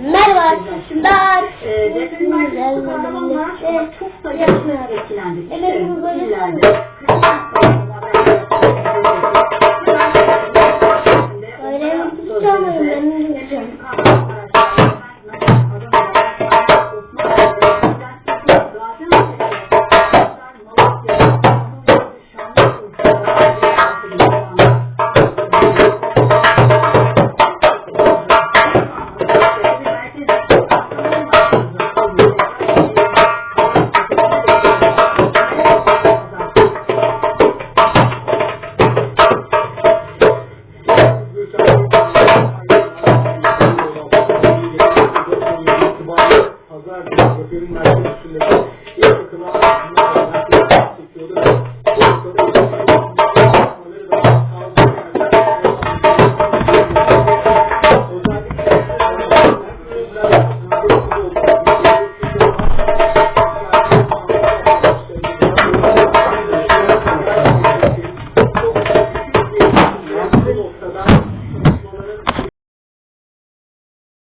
Merhaba arkadaşlar. Ee, merkezi Kahramanlar ama çok sayıda etkilendik. Evet, bu böyle- ወዛ ወፊርና ሲልስ ለዚህ